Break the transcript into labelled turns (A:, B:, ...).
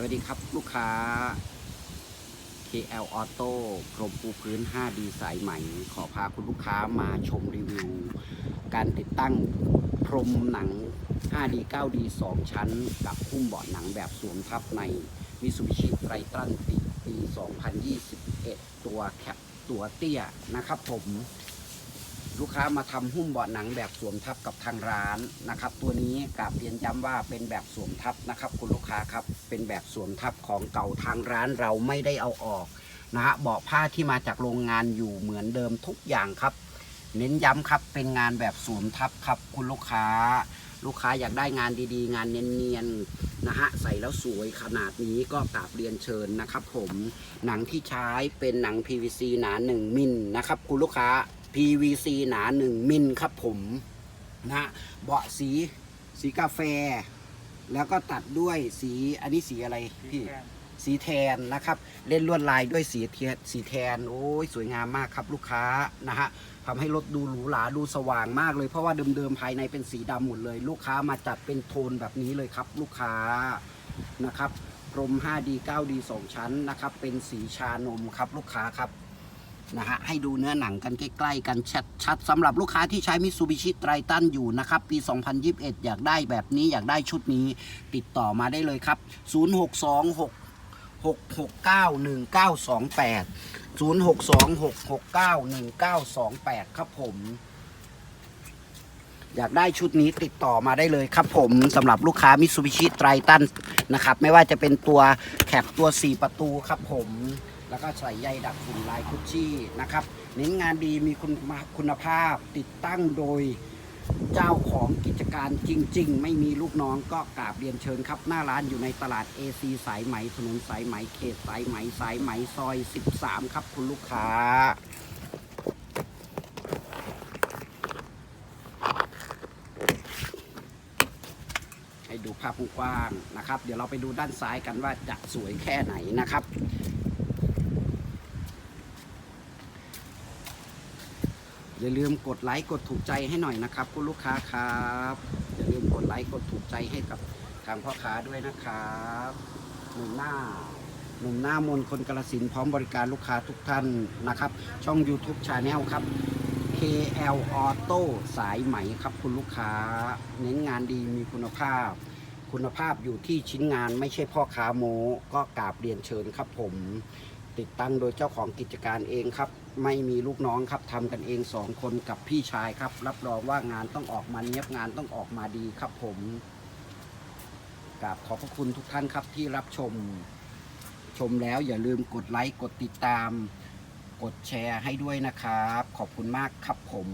A: สวัสดีครับลูกค้า KL Auto กรมปูพื้น 5D สายไหม่ ขอพาคุณลูกค้ามาชมรีวิว การติดตั้งพรมหนัง 5D 9D 2 ชั้น กับหุ้มเบาะหนังแบบสวมทับใน Mitsubishi Triton ปีปี2021 ตัวแคปตัวเตี้ยนะครับผม ลูกค้ามาทำหุ้มเบาะหนังแบบสวมทับกับทางร้านนะครับ ตัวนี้กราบเรียนย้ำว่าเป็นแบบสวมทับนะครับ คุณลูกค้าครับเป็นแบบสวมทับของเก่าทางร้านเราไม่ได้เอาออกนะฮะเบาะผ้าที่มาจากโรงงานอยู่เหมือนเดิมทุกอย่างครับ เน้นย้ำครับเป็นงานแบบสวมทับครับ คุณลูกค้า ลูกค้าอยากได้งานดีๆ งานเนียนๆนะฮะใส่แล้วสวยขนาดนี้ก็กราบเรียนเชิญนะครับ ผมหนังที่ใช้เป็นหนัง PVC หนา1มิลนะครับ คุณลูกค้า PVC หนา 1 มิลครับผมนะฮะเบาะสีสีกาแฟ แล้วก็ตัดด้วยสีอันนี้สีอะไรพี่สีแทนนะครับ เล่นลวดลายด้วยสีเทียสีแทน โอ้ยสวยงามมากครับลูกค้านะฮะทำให้รถดูหรูหราดูสว่างมากเลยเพราะว่าเดิมๆภายในเป็นสีดำหมดเลย ลูกค้ามาจัดเป็นโทนแบบนี้เลยครับ ลูกค้านะครับพรม 5D 9D 2 ชั้นนะครับ เป็นสีชานมครับลูกค้าครับ นะฮะให้ดูเนื้อหนังกันใกล้ๆกันชัดๆสำหรับลูกค้าที่ใช้มิ t ซูบิชิไตรตันอยู่นะครับ ปี 2021 อยากได้แบบนี้อยากได้ชุดนี้ติดต่อมาได้เลยครับ 0626 6 6 9 1 9 2 8 0 6 2 6 6 9 1 9 2 8 ครับผม อยากได้ชุดนี้ติดต่อมาได้เลยครับผมสำหรับลูกค้ามิ t ซูบิชิไตรตันนะครับ ไม่ว่าจะเป็นตัวแคปตัว 4 ประตูครับผม แล้วก็ใส่ใยดักฝุ่นลายคุชชี่นะครับเน้นงานดีมีคุณคุณภาพติดตั้งโดยเจ้าของกิจการจริง ๆ ไม่มีลูกน้องก็กราบเรียนเชิญครับ หน้าร้านอยู่ในตลาด AC สายไหมถนนสายไหมเขตสายไหมสายไหมซอย 13 ครับคุณลูกค้าให้ดูภาพกว้างนะครับ เดี๋ยวเราไปดูด้านซ้ายกันว่าจะสวยแค่ไหนนะครับ อย่าลืมกดไลค์กดถูกใจให้หน่อยนะครับ คุณลูกค้าครับอย่าลืมกดไลค์กดถูกใจให้กับทางพ่อค้าด้วยนะครับหนุ่มหน้าหนุ่มหน้ามนคนกระสินพร้อมบริการลูกค้าทุกท่านนะครับ ช่อง YouTube c h a n e l ครับ KL Auto สายไหมครับคุณลูกค้า เน้นงานดีมีคุณภาพ คุณภาพอยู่ที่ชิ้นงานไม่ใช่พ่อค้าโมก็กราบเรียนเชิญครับผม ติดตั้งโดยเจ้าของกิจการเองครับ ไม่มีลูกน้องครับทำกันเองสองคนกับพี่ชายครับ รับรองว่างานต้องออกมาเนียบงานต้องออกมาดีครับผมกราบขอบพระคุณทุกท่านครับที่รับชม ชมแล้วอย่าลืมกดไลค์กดติดตาม กดแชร์ให้ด้วยนะครับ ขอบคุณมากครับผม